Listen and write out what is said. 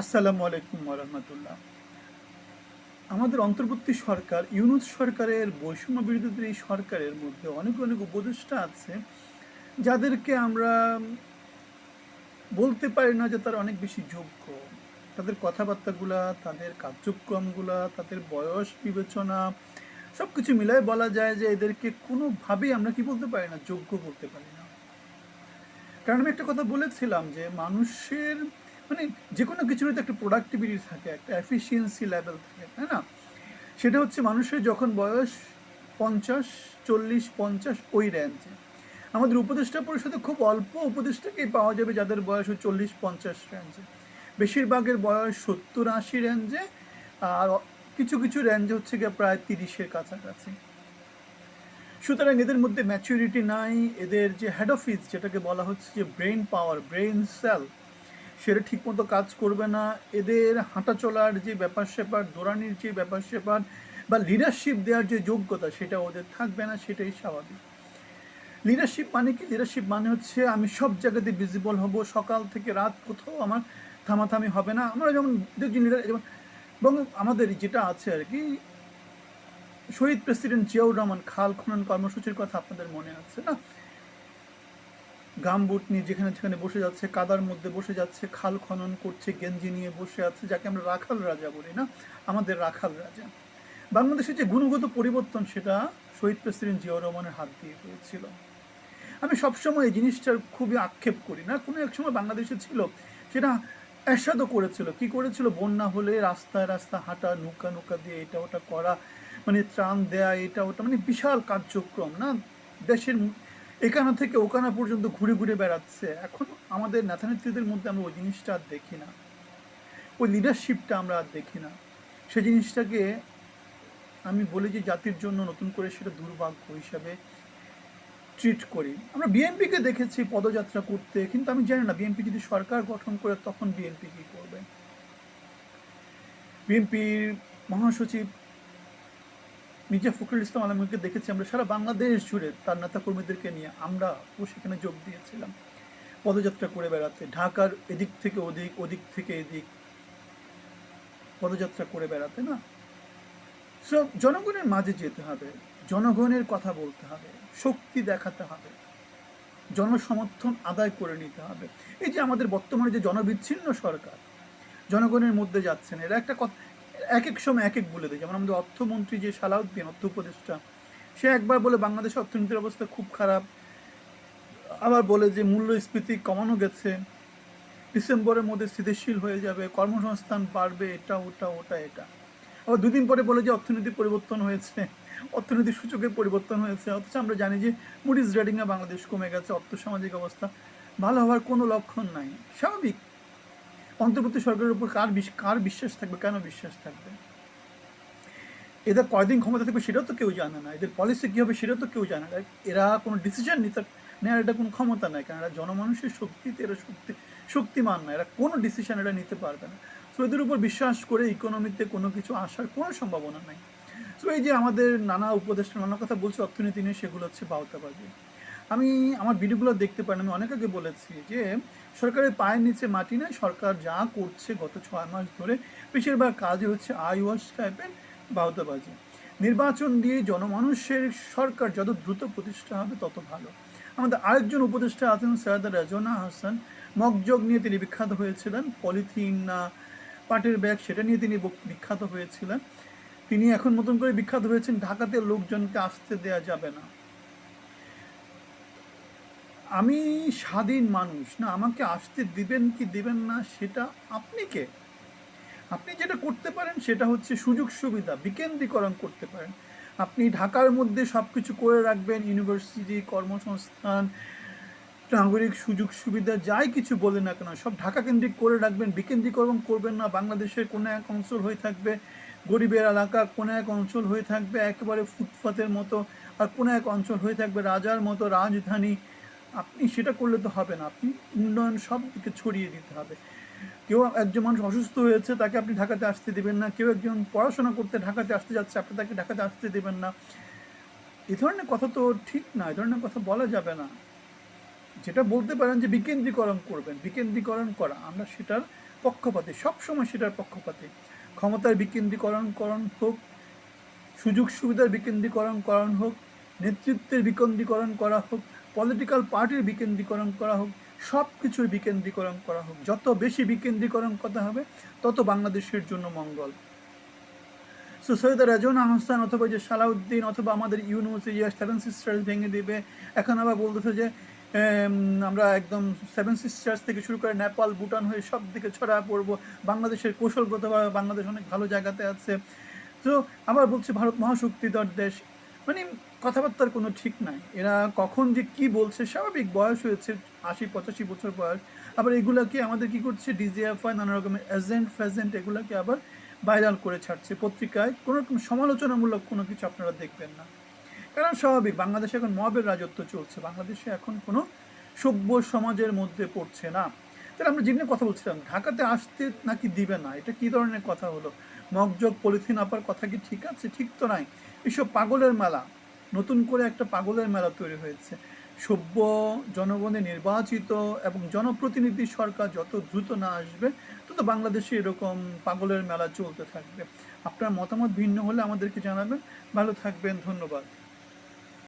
আসসালামু আলাইকুম রহমতুল্লাহ। আমাদের অন্তর্বর্তী সরকার, ইউনুস সরকারের বৈষম্য বিরোধীদের এই সরকারের মধ্যে অনেক অনেক উপদেষ্টা আছে, যাদেরকে আমরা বলতে পারি না যে তারা অনেক বেশি যোগ্য। তাদের কথাবার্তাগুলা, তাদের কার্যক্রমগুলা, তাদের বয়স বিবেচনা সব কিছু মিলায় বলা যায় যে এদেরকে কোনোভাবেই আমরা কি বলতে পারি না, যোগ্য বলতে পারি না। কারণ আমি একটা কথা বলেছিলাম যে মানুষের মানে যে কোনো কিছুর তো একটা প্রোডাক্টিভিটি থাকে, একটা এফিসিয়েন্সি লেভেল থাকে, তাই না? সেটা হচ্ছে মানুষের যখন বয়স পঞ্চাশ, চল্লিশ, পঞ্চাশ, ওই রেঞ্জে আমাদের উপদেষ্টা পরিষদে খুব অল্প উপদেষ্টাকেই পাওয়া যাবে যাদের বয়স ওই চল্লিশ, পঞ্চাশ রেঞ্জে বেশিরভাগের বয়স সত্তর, আশি রেঞ্জে আর কিছু কিছু রেঞ্জে হচ্ছে গিয়ে প্রায় তিরিশের কাছাকাছি। সুতরাং এদের মধ্যে ম্যাচুরিটি নাই, এদের যে হেড অফিস যেটাকে বলা হচ্ছে যে ব্রেন পাওয়ার ব্রেন সেল সেটা ঠিকমতো কাজ করবে না। এদের হাঁটা চলার যে ব্যাপার স্যাপার দৌড়ানির যে ব্যাপার স্যাপার বা লিডারশিপ দেওয়ার যে যোগ্যতা, সেটা ওদের থাকবে না, সেটাই স্বাভাবিক। লিডারশিপ মানে কি? লিডারশিপ মানে হচ্ছে আমি সব জায়গাতে ভিজিবল হব, সকাল থেকে রাত কোথাও আমার থামাথামি হবে না। আমরা যেমন দেখছি লিডার যেমন এবং আমাদের যেটা আছে আর কি, শহীদ প্রেসিডেন্ট জিয়াউর রহমান খাল খনন কর্মসূচির কথা আপনাদের মনে আছে না? গামবুট নিয়ে যেখানে যেখানে বসে যাচ্ছে, কাদার মধ্যে বসে যাচ্ছে, খাল খনন করছে, গেঞ্জি নিয়ে বসে আছে, যাকে আমরা রাখাল রাজা বলি, না? আমাদের রাখাল রাজা। বাংলাদেশের যে গুণগত পরিবর্তন, সেটা শহীদ প্রেসিডেন্ট জিয়াউর রহমানের হাত দিয়ে হয়েছিল। আমি সবসময় এই জিনিসটার খুবই আক্ষেপ করি, না? কোনো এক সময় বাংলাদেশে ছিল, সেটা এরশাদও করেছিল। কি করেছিল? বন্যা হলে রাস্তায় রাস্তা হাঁটা, নৌকা নৌকা দিয়ে এটা ওটা করা মানে ত্রাণ দেয়া, এটা ওটা মানে বিশাল কার্যক্রম, না? দেশের এখানা থেকে ওখানা পর্যন্ত ঘুরে ঘুরে বেড়াচ্ছে। এখন আমাদের নেতানেত্রীদের মধ্যে আমরা ওই জিনিসটা আর দেখি না। ওই লিডারশিপটা আমরা আর দেখি না। সে জিনিসটাকে আমি বলি যে জাতির জন্য নতুন করে সেটা দুর্ভাগ্য হিসাবে ট্রিট করি। আমরা বিএনপিকে দেখেছি পদযাত্রা করতে, কিন্তু আমি জানি না বিএনপি যদি সরকার গঠন করে তখন বিএনপি কী করবে? বিএনপির মহাসচিব মির্জা ফখরুল ইসলাম আলমকে দেখেছি আমরা সারা বাংলাদেশ জুড়ে তার নেতা কর্মীদেরকে নিয়ে আমরা ও সেখানে যোগ দিয়েছিলাম। পদযাত্রা করে বেড়াতে, ঢাকার এদিক থেকে ওদিক ওদিক থেকে এদিক পদযাত্রা করে বেড়াতে না? সো জনগণের মাঝে যেতে হবে, জনগণের কথা বলতে হবে, শক্তি দেখাতে হবে, জনসমর্থন আদায় করে নিতে হবে। এই যে আমাদের বর্তমানে যে জনবিচ্ছিন্ন সরকার, জনগণের মধ্যে যাচ্ছেন, এরা একটা কথা এক এক সময় এক এক বলে দেয়। যেমন আমাদের অর্থমন্ত্রী যে সালাউদ্দিন অর্থ উপদেষ্টা সে একবার বলে বাংলাদেশের অর্থনীতির অবস্থা খুব খারাপ। আবার বলে যে মূল্যস্ফীতি কমানো গেছে। ডিসেম্বরের মধ্যে স্থিতিশীল হয়ে যাবে, কর্মসংস্থান বাড়বে, এটা, ওটা ওটা, এটা। আবার দুদিন পরে বলে যে অর্থনীতি পরিবর্তন হয়েছে, অর্থনীতির সূচকের পরিবর্তন হয়েছে। অথচ আমরা জানি যে মুডিজ রেটিংয়ে বাংলাদেশ কমে গেছে, অর্থসামাজিক অবস্থা ভালো হওয়ার কোনো লক্ষণ নাই। স্বাভাবিক। অন্তর্বর্তী সরকারের উপর কার কার বিশ্বাস থাকবে? কেন বিশ্বাস থাকবে? এদের কয়দিন ক্ষমতা থাকবে সেটাও তো কেউ জানে না। এদের পলিসি কী হবে সেটাও তো কেউ জানে না। এরা কোনো ডিসিশন নিতে নেওয়ার এটা কোনো ক্ষমতা নাই। কারণ এরা জনমানুষের শক্তিতে, এরা শক্তি, শক্তিমান না। এরা কোনো ডিসিশন এরা নিতে পারবে না। সো এদের উপর বিশ্বাস করে ইকোনমিতে কোনো কিছু আসার কোনো সম্ভাবনা নাই। সো এই যে আমাদের নানা উপদেষ্টা, নানা কথা বলছে অর্থনীতি নিয়ে, সেগুলো হচ্ছে বাউতাবাজি। আমি আমার ভিডিওগুলো দেখতে পারেন, আমি অনেক আগে বলেছি যে সরকারের পায়ের নিচে মাটি নাই, সরকার যা করছে গত ছয় মাস ধরে, বেশিরভাগ কাজই হচ্ছে আই ওয়াশ টাইপের বাউতাবাজি। নির্বাচন দিয়ে জনমানুষের সরকার যত দ্রুত প্রতিষ্ঠা হবে, তত ভালো। আমাদের আরেকজন উপদেষ্টা আছেন সৈয়দ রাজনা হাসান। মগজগ নিয়ে তিনি বিখ্যাত হয়েছিলেন, পলিথিন না পাটের ব্যাগ সেটা নিয়ে তিনি বিখ্যাত হয়েছিলেন। তিনি এখন নতুন করে বিখ্যাত হয়েছেন, ঢাকাতে লোকজনকে আসতে দেয়া যাবে না। আমি স্বাধীন মানুষ না, আমাকে আসতে দিবেন কি দিবেন না সেটা আপনি কে? আপনি যেটা করতে পারেন সেটা হচ্ছে সুযোগ সুবিধা, বিকেন্দ্রীকরণ করতে পারেন। আপনি ঢাকার মধ্যে সব কিছু করে রাখবেন, ইউনিভার্সিটি, কর্মসংস্থান, নাগরিক সুযোগ সুবিধা, যাই কিছু বলে না কেন, সব ঢাকা কেন্দ্রিক করে রাখবেন, বিকেন্দ্রীকরণ করবেন না, বাংলাদেশের কোনো এক অঞ্চল হয়ে থাকবে, গরিবের এলাকা কোনো এক অঞ্চল হয়ে থাকবে, একেবারে ফুটপাতের মতো, আর কোনো এক অঞ্চল হয়ে থাকবে, রাজার মতো রাজধানী আপনি সেটা করলে তো হবে না। আপনি উন্নয়ন সব দিকে ছড়িয়ে দিতে হবে। কেউ একজন মানুষ অসুস্থ হয়েছে, তাকে আপনি ঢাকাতে আসতে দেবেন না। কেউ একজন পড়াশোনা করতে ঢাকাতে আসতে যাচ্ছে, আপনি তাকে ঢাকাতে আসতে দেবেন না। এ ধরনের কথা তো ঠিক না, এ ধরনের কথা বলা যাবে না। যেটা বলতে পারেন যে বিকেন্দ্রীকরণ করবেন, বিকেন্দ্রীকরণ করা। আমরা সেটার পক্ষপাতী, সবসময় সেটার পক্ষপাতী। ক্ষমতার বিকেন্দ্রীকরণ করণ হোক সুযোগ সুবিধার বিকেন্দ্রীকরণ করণ হোক, নেতৃত্বের বিকেন্দ্রীকরণ করা হোক পলিটিক্যাল পার্টির বিকেন্দ্রীকরণ করা হোক, সব কিছুর বিকেন্দ্রীকরণ করা হোক। যত বেশি বিকেন্দ্রীকরণ করা হবে, তত বাংলাদেশের জন্য মঙ্গল। সো সৈয়দ রাজন আহসান অথবা যে সালাউদ্দিন অথবা আমাদের ইউনিভার্সিটি সেভেন সিস্টার্স ভেঙে দিবে, এখন আবার বলতেছে যে আমরা একদম সেভেন সিস্টার্স থেকে শুরু করে নেপাল, ভুটান হয়ে সব দিকে ছড়া পড়ব। বাংলাদেশের কৌশলগতভাবে বাংলাদেশ অনেক ভালো জায়গাতে আছে। তো আবার বলছে ভারত মহাশক্তিধর দেশ। মানে কথাবার্তার কোনো ঠিক নাই। এরা কখন যে কি বলছে স্বাভাবিক বয়স হয়েছে, আশি, পঁচাশি বছর বয়স। আবার এগুলাকে আমাদের কি করছে ডিজিএফআই নানা রকমের এজেন্ট ফেজেন্ট এগুলাকে আবার ভাইরাল করে ছাড়ছে পত্রিকায়। কোনো রকম সমালোচনামূলক কোনো কিছু আপনারা দেখবেন না। কারণ স্বাভাবিক, বাংলাদেশে এখন মবের রাজত্ব চলছে। বাংলাদেশে এখন কোনো সভ্য সমাজের মধ্যে পড়ছে না। তাহলে আমরা যেমনি কথা বলছিলাম, ঢাকাতে আসতে নাকি দিবে না? এটা কি ধরনের কথা হলো? মগজগ পলিথিন আপার কথা কি ঠিক আছে? ঠিক তো নাই। এসব পাগলের মেলা। নতুন করে একটা পাগলের মেলা তৈরি হয়েছে। সভ্য জনগণে নির্বাচিত এবং জনপ্রতিনিধি সরকার যত দ্রুত না আসবে, তত বাংলাদেশে এরকম পাগলের মেলা চলতে থাকবে। আপনার মতামত ভিন্ন হলে আমাদেরকে জানাবেন। ভালো থাকবেন, ধন্যবাদ।